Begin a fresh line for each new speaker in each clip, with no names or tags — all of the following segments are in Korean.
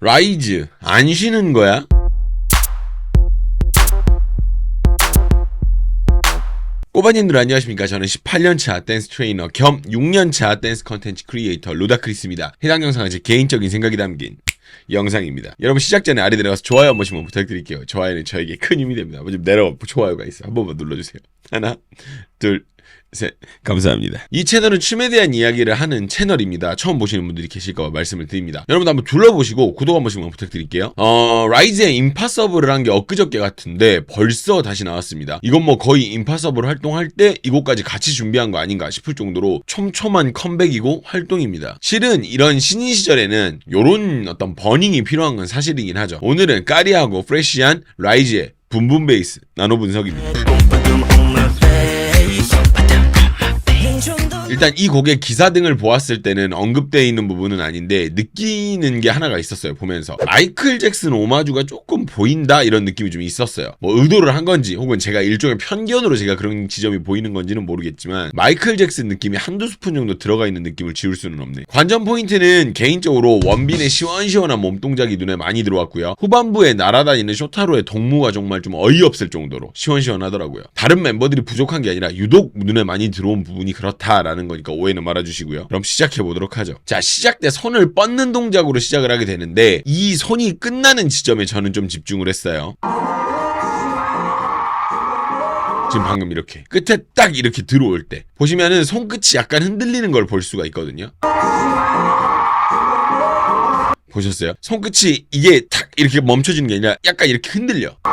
라이즈 안 쉬는 거야? 꼬바님들 안녕하십니까? 저는 18년차 댄스 트레이너 겸 6년차 댄스 컨텐츠 크리에이터 루다크리스입니다. 해당 영상은 제 개인적인 생각이 담긴 영상입니다. 여러분 시작 전에 아래 내려가서 좋아요 한 번씩만 부탁드릴게요. 좋아요는 저에게 큰 힘이 됩니다. 좀 내려가 좋아요가 있어 한 번만 눌러주세요. 하나 둘 셋, 감사합니다. 이 채널은 춤에 대한 이야기를 하는 채널입니다. 처음 보시는 분들이 계실까봐 말씀을 드립니다. 여러분도 한번 둘러보시고 구독 한 번씩만 부탁드릴게요. 어, 라이즈의 임파서블을 한 게 엊그저께 같은데 벌써 다시 나왔습니다. 이건 뭐 거의 임파서블 활동할 때 이곡까지 같이 준비한 거 아닌가 싶을 정도로 촘촘한 컴백이고 활동입니다. 실은 이런 신인 시절에는 요런 어떤 버닝이 필요한 건 사실이긴 하죠. 오늘은 까리하고 프레시한 라이즈의 붐붐 베이스 나노 분석입니다. 일단 이 곡의 기사 등을 보았을 때는 언급되어 있는 부분은 아닌데 느끼는 게 하나가 있었어요 보면서. 마이클 잭슨 오마주가 조금 보인다 이런 느낌이 좀 있었어요. 뭐 의도를 한 건지 혹은 제가 일종의 편견으로 제가 그런 지점이 보이는 건지는 모르겠지만 마이클 잭슨 느낌이 한두 스푼 정도 들어가 있는 느낌을 지울 수는 없네 관전 포인트는 개인적으로 원빈의 시원시원한 몸 동작이 눈에 많이 들어왔고요. 후반부에 날아다니는 쇼타로의 동무가 정말 좀 어이없을 정도로 시원시원하더라고요. 다른 멤버들이 부족한 게 아니라 유독 눈에 많이 들어온 부분이 그렇다라는 거니까 오해는 말아주시고요. 그럼 시작해 보도록 하죠. 자 시작 때 손을 뻗는 동작으로 시작을 하게 되는데 이 손이 끝나는 지점에 저는 좀 집중을 했어요. 지금 방금 이렇게 끝에 딱 이렇게 들어올 때 보시면은 손끝이 약간 흔들리는 걸 볼 수가 있거든요. 보셨어요? 손끝이 이게 탁 이렇게 멈춰지는 게 아니라 약간 이렇게 흔들려. 어,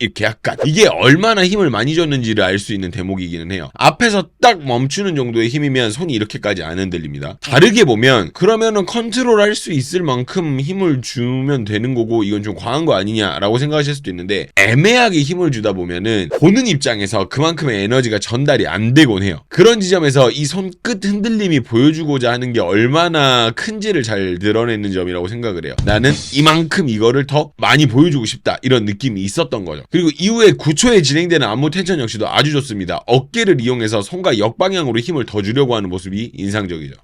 이렇게 약간 이게 얼마나 힘을 많이 줬는지를 알 수 있는 대목이기는 해요. 앞에서 딱 멈추는 정도의 힘이면 손이 이렇게까지 안 흔들립니다. 다르게 보면 그러면은 컨트롤할 수 있을 만큼 힘을 주면 되는 거고 이건 좀 과한 거 아니냐라고 생각하실 수도 있는데 애매하게 힘을 주다 보면은 보는 입장에서 그만큼의 에너지가 전달이 안 되곤 해요. 그런 지점에서 이 손끝 흔들림이 보여주고자 하는 게 얼마나 큰지를 잘 드러내는 점이라고 생각을 해요. 나는 이만큼 이거를 더 많이 보여주고 싶다 이런 느낌이 있었던 거죠. 그리고 이후에 9초에 진행되는 안무 텐션 역시도 아주 좋습니다. 어깨를 이용해서 손과 역방향으로 힘을 더 주려고 하는 모습이 인상적이죠.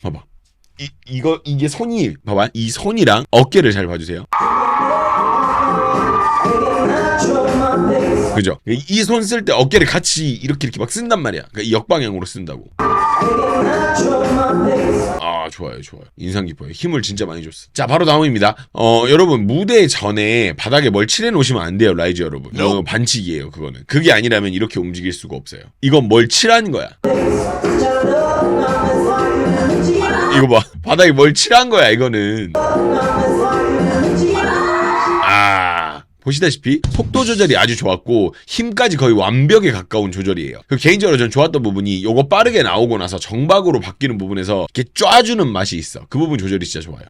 봐봐. 이, 이거, 이게 손이, 봐봐. 이 손이랑 어깨를 잘 봐주세요. 그죠? 이 손 쓸 때 어깨를 같이 이렇게 이렇게 막 쓴단 말이야. 그러니까 이 역방향으로 쓴다고. 아 좋아요 좋아요. 인상 깊어요. 힘을 진짜 많이 줬어. 자 바로 다음입니다. 어 여러분 무대 전에 바닥에 뭘 칠해 놓으시면 안 돼요 라이즈 여러분. 이거 반칙이에요 그거는. 그게 아니라면 이렇게 움직일 수가 없어요. 이건 뭘 칠한 거야? 이거 봐. 바닥에 뭘 칠한 거야 이거는. 아 보시다시피 속도 조절이 아주 좋았고 힘까지 거의 완벽에 가까운 조절이에요. 그 개인적으로 전 좋았던 부분이 요거 빠르게 나오고 나서 정박으로 바뀌는 부분에서 이렇게 쫙주는 맛이 있어. 그 부분 조절이 진짜 좋아요.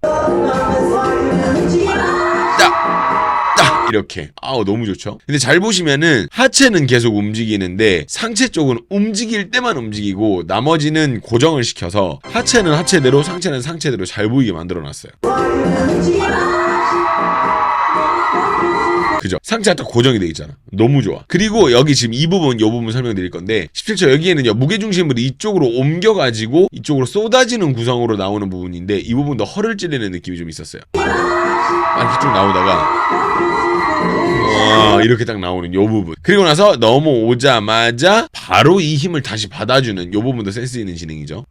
이렇게. 아우, 너무 좋죠? 근데 잘 보시면은 하체는 계속 움직이는데 상체 쪽은 움직일 때만 움직이고 나머지는 고정을 시켜서 하체는 하체대로 상체는 상체대로 잘 보이게 만들어 놨어요. 그죠? 상체가 딱 고정이 돼 있잖아. 너무 좋아. 그리고 여기 지금 이 부분, 이 부분 설명드릴 건데 17초 여기에는요 무게중심을 이쪽으로 옮겨가지고 이쪽으로 쏟아지는 구성으로 나오는 부분인데 이 부분도 허를 찌르는 느낌이 좀 있었어요. 이렇게 쭉 나오다가 와, 이렇게 딱 나오는 요 부분. 그리고 나서 넘어오자마자 바로 이 힘을 다시 받아주는 요 부분도 센스 있는 진행이죠.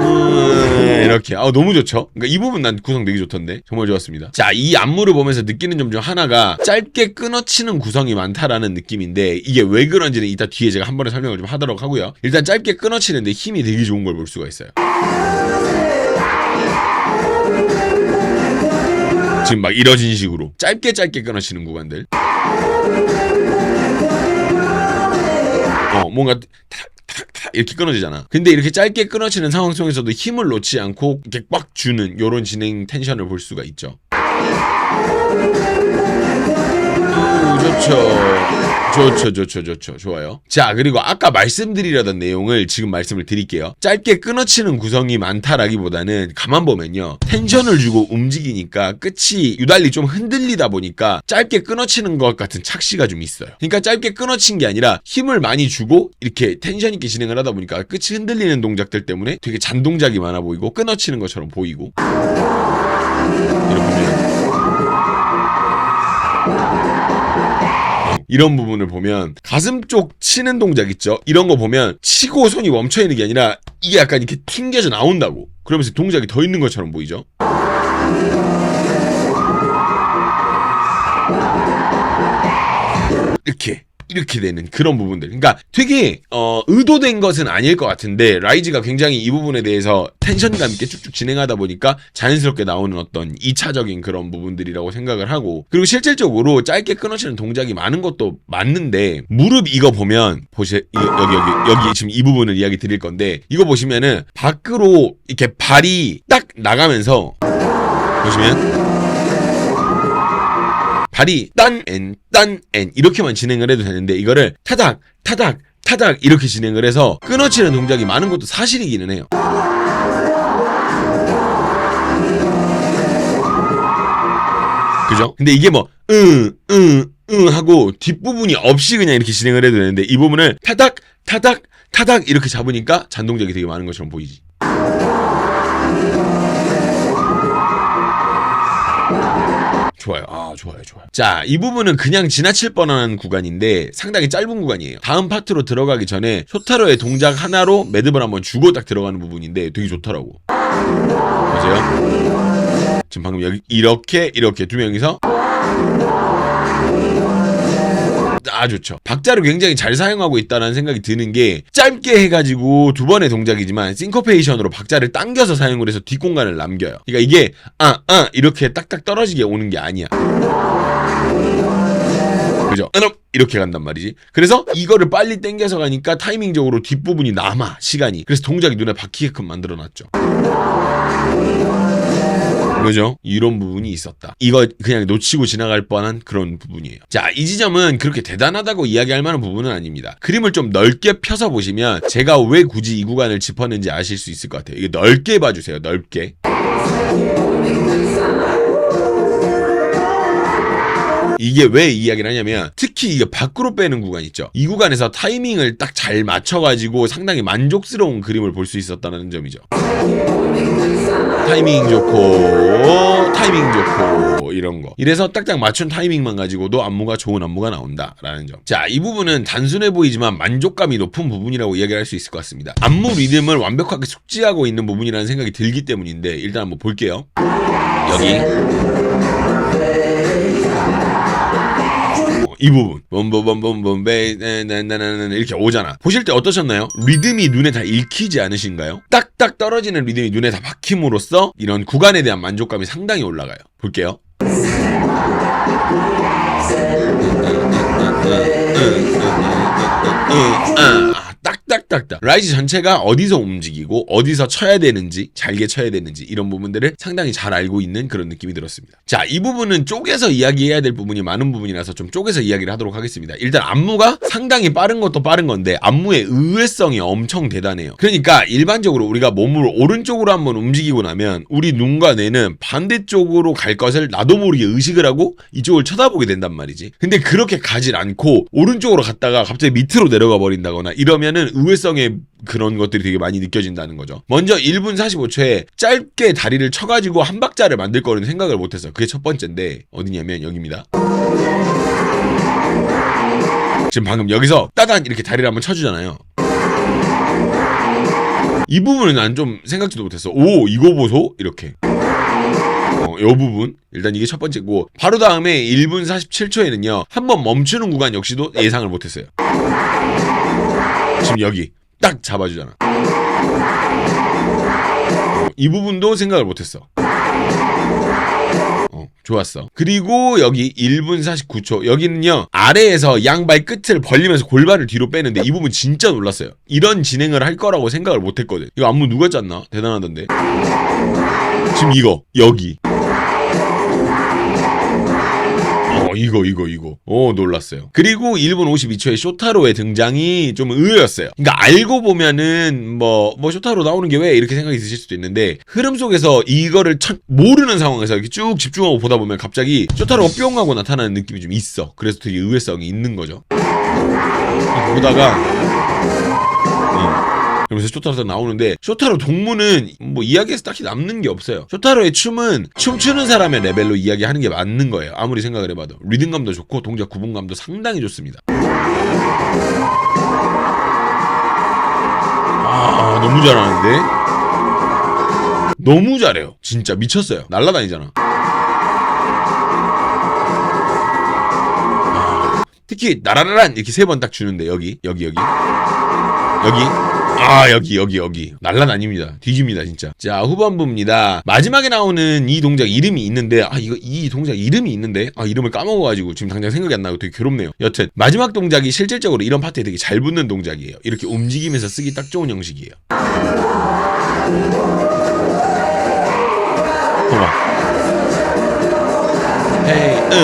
음, 이렇게 아 너무 좋죠. 그러니까 이 부분 난 구성 되게 좋던데 정말 좋았습니다. 자 이 안무를 보면서 느끼는 점 중 하나가 짧게 끊어치는 구성이 많다라는 느낌인데 이게 왜 그런지는 이따 뒤에 제가 한 번에 설명을 좀 하도록 하고요. 일단 짧게 끊어치는데 힘이 되게 좋은 걸 볼 수가 있어요. 지금 막 이러진 식으로 짧게 짧게 끊어치는 구간들. 어 뭔가 탁, 탁, 탁 이렇게 끊어지잖아. 근데 이렇게 짧게 끊어지는 상황 속에서도 힘을 놓지 않고 이렇게 꽉 주는 요런 진행 텐션을 볼 수가 있죠. 오, 좋죠. 좋죠, 좋죠, 좋죠. 좋아요. 자, 그리고 아까 말씀드리려던 내용을 지금 말씀을 드릴게요. 짧게 끊어치는 구성이 많다라기보다는 가만 보면요. 텐션을 주고 움직이니까 끝이 유달리 좀 흔들리다 보니까 짧게 끊어치는 것 같은 착시가 좀 있어요. 그러니까 짧게 끊어친 게 아니라 힘을 많이 주고 이렇게 텐션 있게 진행을 하다 보니까 끝이 흔들리는 동작들 때문에 되게 잔 동작이 많아 보이고 끊어치는 것처럼 보이고 이런 부분을 보면 가슴 쪽 치는 동작 있죠? 이런 거 보면 치고 손이 멈춰 있는 게 아니라 이게 약간 이렇게 튕겨져 나온다고. 그러면서 동작이 더 있는 것처럼 보이죠? 이렇게 이렇게 되는 그런 부분들. 그러니까 되게 어, 의도된 것은 아닐 것 같은데 라이즈가 굉장히 이 부분에 대해서 텐션감 있게 쭉쭉 진행하다 보니까 자연스럽게 나오는 어떤 2차적인 그런 부분들이라고 생각을 하고 그리고 실질적으로 짧게 끊어지는 동작이 많은 것도 맞는데 무릎 이거 보면 보시 이- 여기 여기 여기 지금 이 부분을 이야기 드릴 건데 이거 보시면은 밖으로 이렇게 발이 딱 나가면서 보시면 발이 딴엔 딴엔 이렇게만 진행을 해도 되는데 이거를 타닥 타닥 타닥 이렇게 진행을 해서 끊어치는 동작이 많은 것도 사실이기는 해요. 그죠? 근데 이게 뭐, 응, 응, 응 하고 뒷부분이 없이 그냥 이렇게 진행을 해도 되는데 이 부분을 타닥, 타닥, 타닥 이렇게 잡으니까 잔동작이 되게 많은 것처럼 보이지. 좋아요. 아, 좋아요, 좋아요. 자, 이 부분은 그냥 지나칠 뻔한 구간인데 상당히 짧은 구간이에요. 다음 파트로 들어가기 전에 쇼타로의 동작 하나로 매듭을 한번 주고 딱 들어가는 부분인데 되게 좋더라고. 보세요. 지금 방금 여기 이렇게 이렇게 두 명이서 아 좋죠. 박자를 굉장히 잘 사용하고 있다는 생각이 드는 게 짧게 해가지고 두 번의 동작이지만 싱코페이션으로 박자를 당겨서 사용을 해서 뒷공간을 남겨요. 그러니까 이게 아아 이렇게 딱딱 떨어지게 오는 게 아니야. 그죠? 으너 이렇게 간단 말이지. 그래서 이거를 빨리 당겨서 가니까 타이밍적으로 뒷부분이 남아 시간이. 그래서 동작이 눈에 박히게끔 만들어놨죠. 그죠? 이런 부분이 있었다. 이거 그냥 놓치고 지나갈 뻔한 그런 부분이에요. 자, 이 지점은 그렇게 대단하다고 이야기할 만한 부분은 아닙니다. 그림을 좀 넓게 펴서 보시면 제가 왜 굳이 이 구간을 짚었는지 아실 수 있을 것 같아요. 이게 넓게 봐주세요. 넓게. 이게 왜이 이야기를 하냐면 특히 이게 밖으로 빼는 구간 있죠. 이 구간에서 타이밍을 딱 잘 맞춰가지고 상당히 만족스러운 그림을 볼 수 있었다는 점이죠. 타이밍 좋고 타이밍 좋고 이런 거 이래서 딱딱 맞춘 타이밍만 가지고도 안무가 좋은 안무가 나온다라는 점. 자, 이 부분은 단순해 보이지만 만족감이 높은 부분이라고 이야기할 수 있을 것 같습니다. 안무 리듬을 완벽하게 숙지하고 있는 부분이라는 생각이 들기 때문인데 일단 한번 볼게요. 여기 이 부분. bombobombombe 나나나나 이렇게 오잖아. 보실 때 어떠셨나요? 리듬이 눈에 다 읽히지 않으신가요? 딱딱 떨어지는 리듬이 눈에 다 박힘으로써 이런 구간에 대한 만족감이 상당히 올라가요. 볼게요. 아, 딱 딱딱딱 라이즈 전체가 어디서 움직이고 어디서 쳐야 되는지 잘게 쳐야 되는지 이런 부분들을 상당히 잘 알고 있는 그런 느낌이 들었습니다. 자, 이 부분은 쪼개서 이야기해야 될 부분이 많은 부분이라서 좀 쪼개서 이야기를 하도록 하겠습니다. 일단 안무가 상당히 빠른 것도 빠른 건데 안무의 의외성이 엄청 대단해요. 그러니까 일반적으로 우리가 몸을 오른쪽으로 한번 움직이고 나면 우리 눈과 뇌는 반대쪽으로 갈 것을 나도 모르게 의식을 하고 이쪽을 쳐다보게 된단 말이지. 근데 그렇게 가질 않고 오른쪽으로 갔다가 갑자기 밑으로 내려가 버린다거나 이러면은 의외성의 그런 것들이 되게 많이 느껴진다는 거죠. 먼저 1분 45초에 짧게 다리를 쳐가지고 한 박자를 만들 거는 생각을 못했어. 그게 첫 번째인데 어디냐면 여기입니다. 지금 방금 여기서 따단 이렇게 다리를 한번 쳐주잖아요. 이 부분은 난 좀 생각지도 못했어. 오 이거 보소 이렇게. 어, 요 부분 일단 이게 첫 번째고 바로 다음에 1분 47초에는요 한 번 멈추는 구간 역시도 예상을 못했어요. 지금 여기 딱 잡아주잖아. 어, 이 부분도 생각을 못했어. 어, 좋았어. 그리고 여기 1분 49초. 여기는요, 아래에서 양발 끝을 벌리면서 골반을 뒤로 빼는데 이 부분 진짜 놀랐어요. 이런 진행을 할 거라고 생각을 못 했거든. 이거 안무 누가 짰나? 대단하던데. 지금 이거, 여기. 이거 이거 이거. 오 놀랐어요. 그리고 1분 52초에 쇼타로의 등장이 좀 의외였어요. 그러니까 알고 보면은 뭐, 뭐 쇼타로 나오는 게 왜 이렇게 생각이 드실 수도 있는데 흐름 속에서 이거를 참 모르는 상황에서 이렇게 쭉 집중하고 보다 보면 갑자기 쇼타로가 뿅 하고 나타나는 느낌이 좀 있어. 그래서 되게 의외성이 있는 거죠. 보다가 어. 그러면서 쇼타로가 나오는데 쇼타로 동무는 뭐 이야기에서 딱히 남는 게 없어요. 쇼타로의 춤은 춤추는 사람의 레벨로 이야기하는 게 맞는 거예요. 아무리 생각을 해봐도 리듬감도 좋고 동작 구분감도 상당히 좋습니다. 아 너무 잘하는데 너무 잘해요. 진짜 미쳤어요. 날라다니잖아. 아, 특히 나라라란 이렇게 세 번 딱 주는데 여기 여기 여기 여기 아 여기 여기 여기. 날라다닙니다. 뒤집니다 진짜. 자 후반부입니다. 마지막에 나오는 이 동작 이름이 있는데 아 이거 이 동작 이름이 있는데? 아 이름을 까먹어가지고 지금 당장 생각이 안 나고 되게 괴롭네요. 여튼 마지막 동작이 실질적으로 이런 파트에 되게 잘 붙는 동작이에요. 이렇게 움직이면서 쓰기 딱 좋은 형식이에요 으,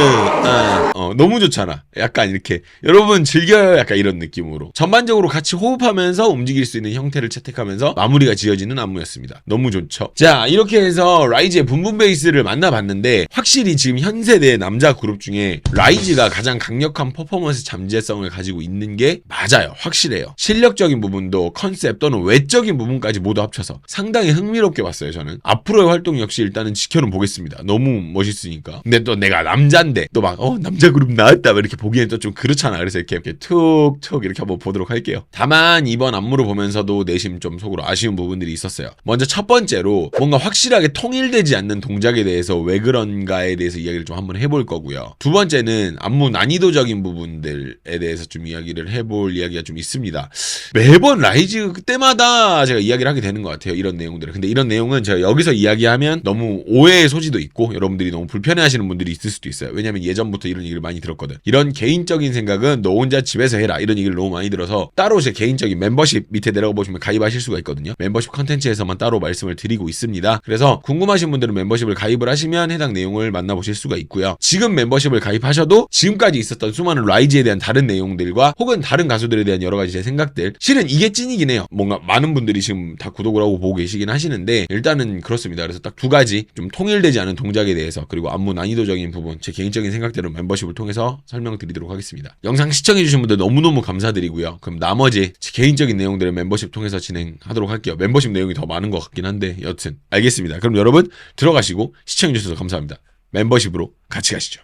아. 어, 너무 좋잖아. 약간 이렇게. 여러분 즐겨요. 약간 이런 느낌으로. 전반적으로 같이 호흡하면서 움직일 수 있는 형태를 채택하면서 마무리가 지어지는 안무였습니다. 너무 좋죠. 자, 이렇게 해서 라이즈의 분분 베이스를 만나봤는데, 확실히 지금 현 세대 남자 그룹 중에 라이즈가 가장 강력한 퍼포먼스 잠재성을 가지고 있는 게 맞아요. 확실해요. 실력적인 부분도 컨셉 또는 외적인 부분까지 모두 합쳐서 상당히 흥미롭게 봤어요, 저는. 앞으로의 활동 역시 일단은 지켜는 보겠습니다. 너무 멋있으니까. 근데 또 내가 남잔데, 또 막, 어, 남자 그룹 나왔다. 막 이렇게 보기엔 또 좀 그렇잖아. 그래서 이렇게, 이렇게 툭툭 이렇게 한번 보도록 할게요. 다만, 이번 안무를 보면서도 내심 좀 속으로 아쉬운 부분들이 있었어요. 먼저 첫 번째로, 뭔가 확실하게 통일되지 않는 동작에 대해서 왜 그런가에 대해서 이야기를 좀 한번 해볼 거고요. 두 번째는 안무 난이도적인 부분들에 대해서 좀 이야기를 해볼 이야기가 좀 있습니다. 매번 라이즈 그때마다 제가 이야기를 하게 되는 것 같아요. 이런 내용들을. 근데 이런 내용은 제가 여기서 이야기하면 너무 오해의 소지도 있고 여러분들이 너무 불편해 하시는 분들이 있을 수도 있어요. 왜냐면 예전부터 이런 얘기를 많이 들었거든. 이런 개인적인 생각은 너 혼자 집에서 해라. 이런 얘기를 너무 많이 들어서 따로 제 개인적인 멤버십 밑에 내려가 보시면 가입하실 수가 있거든요. 멤버십 컨텐츠에서만 따로 말씀을 드리고 있습니다. 그래서 궁금하신 분들은 멤버십을 가입을 하시면 해당 내용을 만나보실 수가 있고요. 지금 멤버십을 가입하셔도 지금까지 있었던 수많은 라이즈에 대한 다른 내용들과 혹은 다른 가수들에 대한 여러 가지 제 생각들 실은 이게 찐이긴 해요. 뭔가 많은 분들이 지금 다 구독을 하고 보고 계시긴 하시는데 일단은 그렇습니다. 그래서 딱 두 가지 좀 통일되지 않은 동작에 대해서 그리고 안무 난이도적인 부분 제 개인적인 생각대로 멤버십을 통해서 설명드리도록 하겠습니다. 영상 시청해주신 분들 너무너무 감사드리고요. 그럼 나머지 제 개인적인 내용들을 멤버십 통해서 진행하도록 할게요. 멤버십 내용이 더 많은 것 같긴 한데 여튼 알겠습니다. 그럼 여러분 들어가시고 시청해주셔서 감사합니다. 멤버십으로 같이 가시죠.